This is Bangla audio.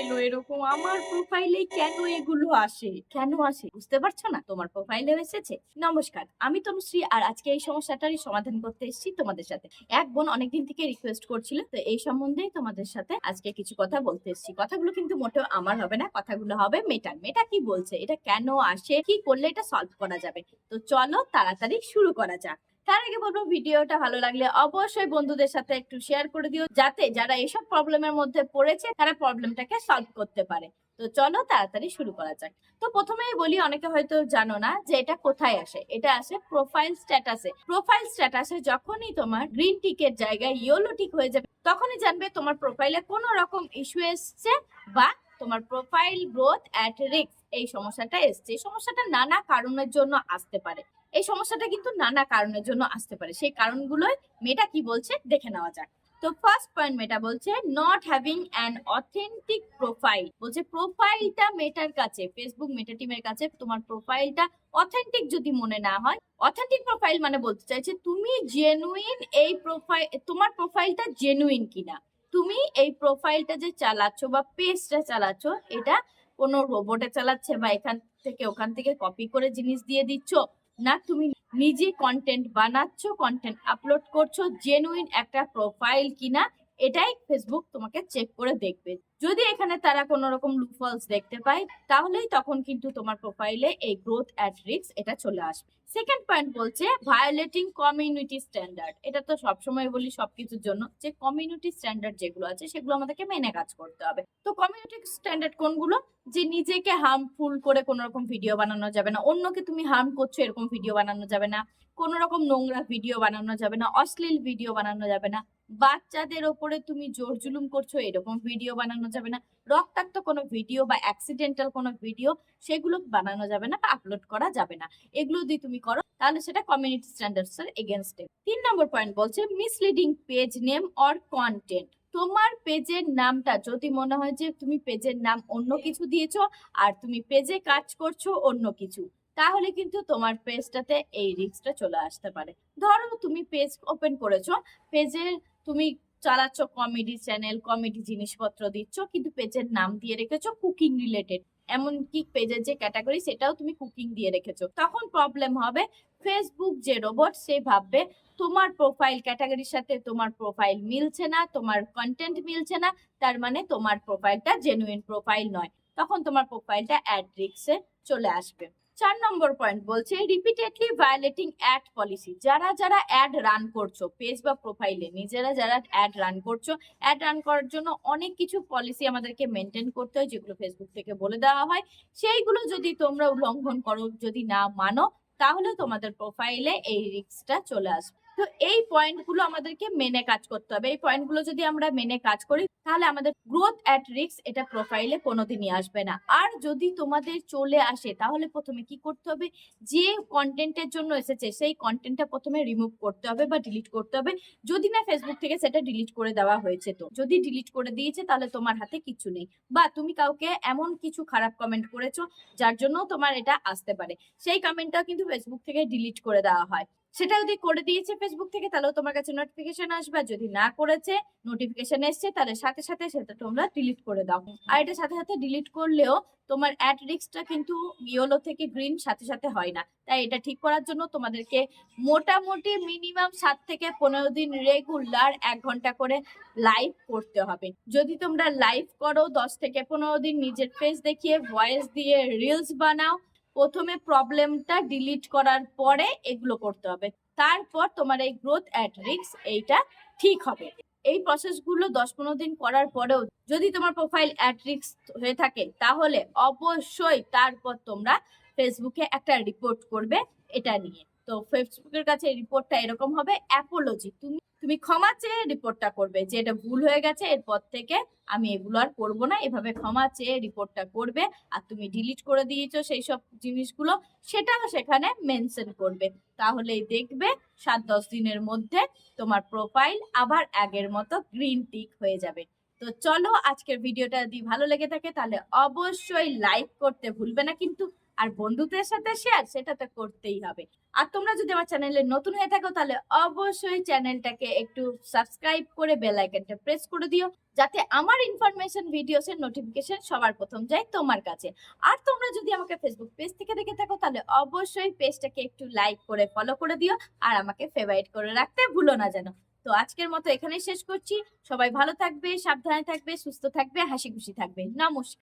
এলো এরকম আমার প্রোফাইলে কেন এগুলো আসে? কেন আসে? বুঝতে পারছ না? তোমার প্রোফাইলে এসেছে। নমস্কার, আমি তনুশ্রী আর আজকে এই সমস্যাটারই সমাধান করতে এসেছি তোমাদের সাথে। এক বোন অনেকদিন থেকে রিকোয়েস্ট করছিল, তো এই সম্বন্ধেই তোমাদের সাথে আজকে কিছু কথা বলতে এসেছি। কথাগুলো কিন্তু মোটেও আমার হবে না, কথাগুলো হবে মেটার মেটা কি বলছে? এটা কেন আসে? কি করলে এটা সলভ করা যাবে? তো চলো তাড়াতাড়ি শুরু করা যাক। তার আগে বলব, ভিডিওটা ভালো লাগলে অবশ্যই বন্ধুদের সাথে একটু শেয়ার করে দিও, যাতে যারা এসব প্রবলেমের মধ্যে পড়েছে, তারা প্রবলেমটাকে সলভ করতে পারে। তো চলো তাড়াতাড়ি শুরু করা যাক। তো প্রথমেই বলি, অনেকে হয়তো জানো না যে এটা কোথায় আসে? এটা আসে প্রোফাইল স্ট্যাটাসে প্রোফাইল স্ট্যাটাসে যখনই তোমার গ্রিন টিকের জায়গায় ইয়েলো টিক হয়ে যাবে, তখনই জানবে তোমার প্রোফাইলে কোনো রকম ইস্যু এসছে বা তোমার প্রোফাইল গ্রোথ অ্যাট রিস্ক এই সমস্যাটা এসছে। এই সমস্যাটা নানা কারণের জন্য আসতে পারে। এই সমস্যাটা কিন্তু নানা কারণের জন্য আসতে পারে। সেই কারণগুলোই মেয়েটা কি বলছে দেখে নেওয়া যাক। তো ফার্স্ট পয়েন্ট মেটা বলছে not having an authentic profile বলছে প্রোফাইলটা মেটার কাছে ফেসবুক মেটা টিমের কাছে, তোমার প্রোফাইলটা অথেন্টিক যদি মনে না হয় অথেন্টিক প্রোফাইল মানে বলতে চাইছে, তুমি জেনুইন এই প্রোফাইল তোমার প্রোফাইলটা জেনুইন কিনা? তুমি এই প্রোফাইলটা যে চালাচ্ছ বা পেজটা চালাচ্ছ, এটা কোনো রোবটে চালাচ্ছে বা এখান থেকে ওখান থেকে কপি করে জিনিস দিয়ে দিচ্ছ না, তুমি নিজে কন্টেন্ট বানাচ্ছ কন্টেন্ট আপলোড করছ জেনুইন একটা প্রোফাইল কিনা, এটাই ফেসবুক তোমাকে চেক করে দেখবে। যদি এখানে তারা কোনো রকম লুফলস দেখতে পায়, তাহলেই তখন কিন্তু তোমার প্রোফাইলে এই গ্রোথ অ্যাট রিক্স এটা চলে আসবে। সেকেন্ড পয়েন্ট বলছে ভায়োলেটিং কমিউনিটি স্ট্যান্ডার্ড এটা তো সবসময় বলি সবকিছুর জন্য যে কমিউনিটি স্ট্যান্ডার্ড যেগুলো আছে, সেগুলো আমাদেরকে মেনে কাজ করতে হবে। তো কমিউনিটি স্ট্যান্ডার্ড কোনগুলো? যে নিজেকে হার্মফুল করে কোনো রকম ভিডিও বানানো যাবে না, অন্যকে তুমি হার্ম করছ এরকম ভিডিও বানানো যাবে না, কোনো রকম নোংরা ভিডিও বানানো যাবে না, অশ্লীল ভিডিও বানানো যাবে না, বাচ্চাদের ওপরে তুমি জোর জুলুম করছ এরকম ভিডিও বানানো যাবে না। রক্তাক্ত কোনো ভিডিও বা অ্যাক্সিডেন্টাল কোনো ভিডিও সেগুলো বানানো যাবে না বা আপলোড করা যাবে না। এগুলো যদি তুমি করো, তাহলে সেটা কমিউনিটি স্ট্যান্ডার্ডস এর এগেনস্টে তিন নম্বর পয়েন্ট বলছে misleading page name or content তোমার পেজের নামটা, যদি মনে হয় যে তুমি পেজের নাম অন্য কিছু দিয়েছ আর তুমি পেজে কাজ করছ অন্য কিছু, তাহলে কিন্তু তোমার পেজটাতে এই রিস্কটা চলে আসতে পারে। ধরো তুমি পেজ ওপেন করেছ পেজে তুমি চালাচ্ছ কমেডি চ্যানেল কমেডি জিনিসপত্র দিচ্ছ, কিন্তু পেজের নাম দিয়ে রেখেছো কুকিং রিলেটেড এমনকি পেজের যে ক্যাটাগরি সেটাও তুমি কুকিং দিয়ে রেখেছো। তখন প্রবলেম হবে ফেসবুক যে রোবট সে ভাববে, তোমার প্রোফাইল ক্যাটাগরির সাথে তোমার প্রোফাইল মিলছে না, তোমার কন্টেন্ট মিলছে না, তার মানে তোমার প্রোফাইলটা জেনুইন প্রোফাইল নয়। তখন তোমার প্রোফাইলটা অ্যাড রিক্সে চলে আসবে। চার নম্বর পয়েন্ট বলছে রিপিটেডলি ভায়োলেটিং অ্যাড পলিসি যারা যারা অ্যাড রান করছ পেজ বা প্রোফাইলে নিজেরা যারা অ্যাড রান করছ অ্যাড রান করার জন্য অনেক কিছু পলিসি আমাদেরকে মেনটেন করতে হয়, যেগুলো ফেসবুক থেকে বলে দেওয়া হয়। সেইগুলো যদি তোমরা উল্লঙ্ঘন করো, যদি না মানো, তাহলে তোমাদের প্রোফাইলে এই রিস্কটা চলে আসবে। তো এই পয়েন্টগুলো আমাদেরকে মেনে কাজ করতে হবে। এই পয়েন্টগুলো যদি আমরা মেনে কাজ করি, তাহলে আমাদের গ্রোথ অ্যাট রিস্ক এটা প্রোফাইলে কোনোদিনই আসবে না। আর যদি তোমাদের চলে আসে, তাহলে প্রথমে কি করতে হবে? যে কন্টেন্টের জন্য এসেছে, সেই কন্টেন্টটা প্রথমে রিমুভ করতে হবে বা ডিলিট করতে হবে। যদি না ফেসবুক থেকে, সেটা ডিলিট করে দেওয়া হয়েছে তো। যদি ডিলিট করে দিয়েছে, তাহলে তোমার হাতে কিছু নেই। বা তুমি কাউকে এমন কিছু খারাপ কমেন্ট করেছ, যার জন্য তোমার এটা আসতে পারে। সেই কমেন্টটাও কিন্তু ফেসবুক থেকে ডিলিট করে দেওয়া হয়। সেটা যদি করে দিয়েছে ফেসবুক থেকে, তাহলেও তোমার কাছে নোটিফিকেশন আসবে। যদি না করেছে নোটিফিকেশন এসছে, তাহলে সাথে সাথে সেটা তোমরা ডিলিট করে দাও। আর এটা সাথে সাথে ডিলিট করলেও তোমার অ্যাড রিক্সটা কিন্তু ইয়েলো থেকে গ্রিন সাথে সাথে হয় না। তাই এটা ঠিক করার জন্য তোমাদেরকে মোটামুটি মিনিমাম সাত থেকে পনেরো দিন রেগুলার এক ঘণ্টা করে লাইভ করতে হবে। যদি তোমরা লাইভ করো, দশ থেকে পনেরো দিন নিজের ফেস দেখিয়ে ভয়েস দিয়ে রিলস বানাও প্রথমে প্রবলেমটা ডিলিট করার পরে এগুলো করতে হবে। তারপর তোমার এই গ্রোথ অ্যাট রিক্স এইটা ঠিক হবে। এই প্রসেসগুলো দশ পনেরো দিন করার পরেও যদি তোমার প্রোফাইল অ্যাট রিক্স হয়ে থাকে, তাহলে অবশ্যই তারপর তোমরা ফেসবুকে একটা রিপোর্ট করবে এটা নিয়ে। তো ফেসবুকের কাছে রিপোর্টটা এরকম হবে অ্যাপোলজি তুমি তুমি ক্ষমা চেয়ে রিপোর্টটা করবে। যে এটা ভুল হয়ে গেছে, এরপর থেকে আমি এগুলো আর করব না। এভাবে ক্ষমা চেয়ে রিপোর্টটা করবে আর তুমি ডিলিট করে দিয়েছ সেই সব জিনিসগুলো, সেটাও সেখানে মেনশন করবে। তাহলেই দেখবে সাত দশ দিনের মধ্যে তোমার প্রোফাইল আবার আগের মতো গ্রিন টিক হয়ে যাবে। তো চলো আজকের ভিডিওটা যদি ভালো লেগে থাকে, তাহলে অবশ্যই লাইক করতে ভুলবে না। কিন্তু আর বন্ধুদের সাথে শেয়ার সেটা তো করতেই হবে। আর তোমরা যদি আমার চ্যানেলে নতুন হয়ে থাকো, তাহলে অবশ্যই চ্যানেলটাকে একটু সাবস্ক্রাইব করে বেল আইকনটা প্রেস করে দিও, যাতে আমার ইনফরমেশন ভিডিওস এর নোটিফিকেশন সবার প্রথম যায় তোমার কাছে। আর তোমরা যদি আমাকে ফেসবুক পেজ থেকে দেখে থাকো, তাহলে অবশ্যই পেজটাকে একটু লাইক করে ফলো করে দিও, আর আমাকে ফেভারিট করে রাখতে ভুলো না যেন। তো আজকের মতো এখানেই শেষ করছি। সবাই ভালো থাকবে, সাবধানে থাকবে, সুস্থ থাকবে হাসি খুশি থাকবে। নমস্কার।